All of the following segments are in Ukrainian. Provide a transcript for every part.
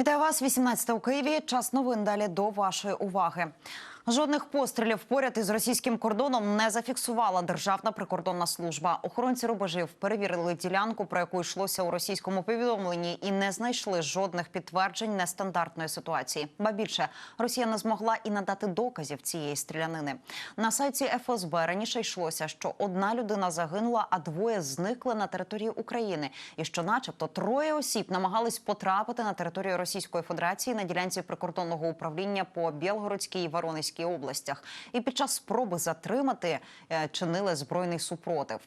Вітаю вас, 18 у Києві. Час новин далі до вашої уваги. Жодних пострілів поряд із російським кордоном не зафіксувала Державна прикордонна служба. Охоронці рубежів перевірили ділянку, про яку йшлося у російському повідомленні, і не знайшли жодних підтверджень нестандартної ситуації. Ба більше Росія не змогла і надати доказів цієї стрілянини. На сайті ФСБ раніше йшлося, що одна людина загинула, а двоє зникли на території України, і що, начебто, троє осіб намагались потрапити на територію Російської Федерації на ділянці прикордонного управління по Білгородській і Воронезькій областях. І під час спроби затримати е, чинили збройний супротив.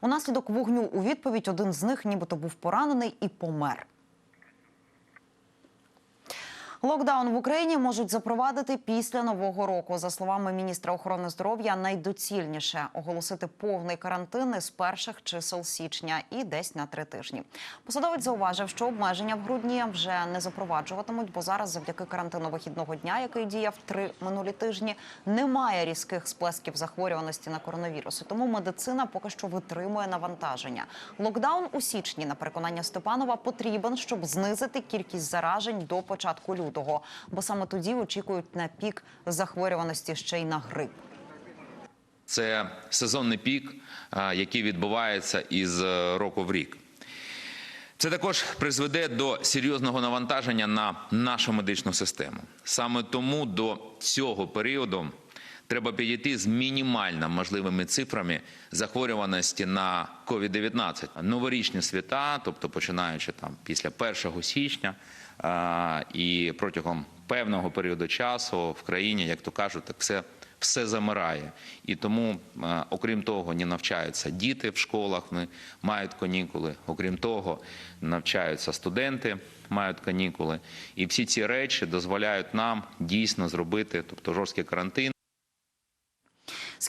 Унаслідок вогню у відповідь один з них, нібито був поранений і помер. Локдаун в Україні можуть запровадити після нового року. За словами міністра охорони здоров'я, найдоцільніше оголосити повний карантин із перших чисел січня і десь на три тижні. Посадовець зауважив, що обмеження в грудні вже не запроваджуватимуть, бо зараз, завдяки карантину вихідного дня, який діяв три минулі тижні, немає різких сплесків захворюваності на коронавірус. Тому медицина поки що витримує навантаження. Локдаун у січні, на переконання Степанова, потрібен, щоб знизити кількість заражень до початку лютого, бо саме тоді очікують на пік захворюваності ще й на грип. Це сезонний пік, який відбувається із е, року в рік. Це також призведе до серйозного навантаження на нашу медичну систему. Саме тому до цього періоду треба підійти з мінімально можливими цифрами захворюваності на COVID-19. Новорічні свята, тобто починаючи там після 1 січня і протягом певного періоду часу в країні, як то кажуть, так все все замирає. І тому, окрім того, не навчаються діти в школах, вони мають канікули. Окрім того, навчаються студенти, мають канікули. І всі ці речі дозволяють нам дійсно зробити, тобто жорсткий карантин.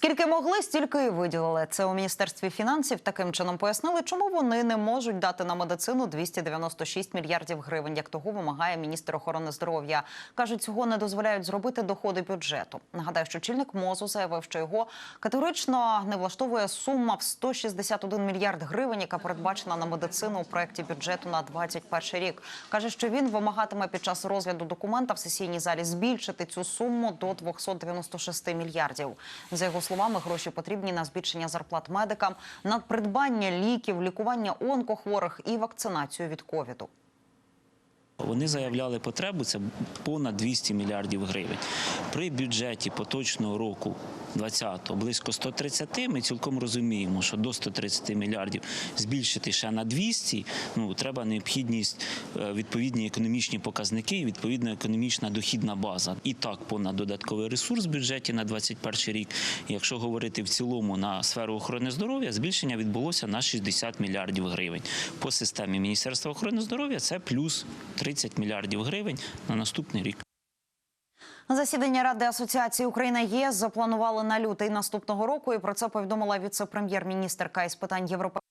Скільки могли, стільки і виділили. Це у міністерстві фінансів таким чином пояснили, чому вони не можуть дати на медицину 296 мільярдів гривень, як того вимагає міністр охорони здоров'я. кажуть, цього не дозволяють зробити доходи бюджету. Нагадаю, що чільник мозу заявив, що його категорично не влаштовує сума в 161 мільярд гривень, яка передбачена на медицину у проєкті бюджету на 21 рік. каже, що він вимагатиме під час розгляду документа в сесійній залі збільшити цю суму до 296 мільярдів. За його словами, гроші потрібні на збільшення зарплат медикам, на придбання ліків, лікування онкохворих і вакцинацію від ковіду. Вони заявляли потребу це понад 200 мільярдів гривень. При бюджеті поточного року 20-го близько 130, ми цілком розуміємо, що до 130 мільярдів збільшити ще на 200, ну треба необхідність е, відповідні економічні показники і відповідна економічна дохідна база. І так понад додатковий ресурс в бюджеті на 21 рік. Якщо говорити в цілому на сферу охорони здоров'я, збільшення відбулося на 60 мільярдів гривень. По системі Міністерства охорони здоров'я це плюс 30 мільярдів гривень на наступний рік. Засідання Ради асоціації Україна ЄС запланували на лютий наступного року. І про це повідомила віце-прем'єр-міністерка із питань європейської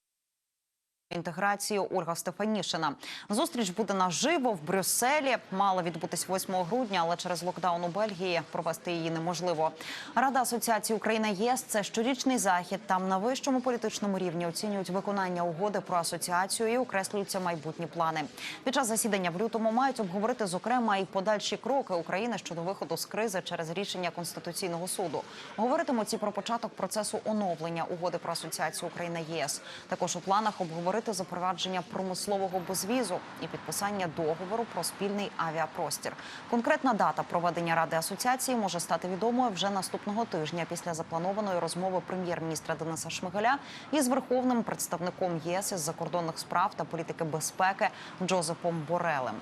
інтеграції Ольга Стефанішина. Зустріч буде наживо в Брюсселі. Мала відбутись 8 грудня, але через локдаун у Бельгії провести її неможливо. Рада асоціації Україна ЄС це щорічний захід. Там на вищому політичному рівні оцінюють виконання угоди про асоціацію і окреслюються майбутні плани. Під час засідання в лютому мають обговорити зокрема і подальші кроки України щодо виходу з кризи через рішення конституційного суду. Говоритимуть і про початок процесу оновлення угоди про асоціацію Україна ЄС. Також у планах обговорити запровадження промислового безвізу і підписання договору про спільний авіапростір. Конкретна дата проведення ради асоціації може стати відомою вже наступного тижня після запланованої розмови прем'єр-міністра Дениса Шмигаля із верховним представником ЄС із закордонних справ та політики безпеки Джозефом Борелем.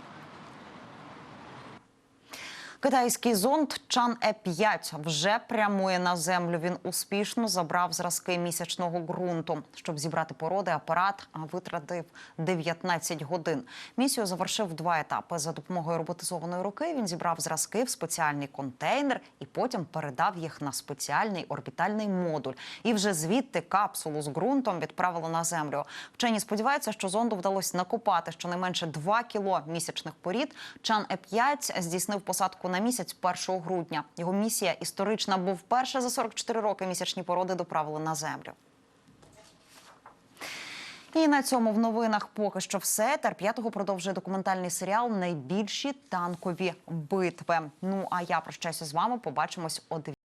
Китайський зонд Чан Е 5 вже прямує на землю. Він успішно забрав зразки місячного ґрунту. Щоб зібрати породи, апарат витратив 19 годин. Місію завершив два етапи. За допомогою роботизованої руки він зібрав зразки в спеціальний контейнер і потім передав їх на спеціальний орбітальний модуль. І вже звідти капсулу з ґрунтом відправили на землю. Вчені сподіваються, що зонду вдалося накопати щонайменше 2 кіло місячних порід. Чан Е 5 здійснив посадку на місяць 1 грудня. Його місія історична, бо вперше за 44 роки місячні породи доправили на землю. І на цьому в новинах поки що все. Тер п'ятого продовжує документальний серіал Найбільші танкові битви. Ну а я прощаюся з вами. Побачимось о 9.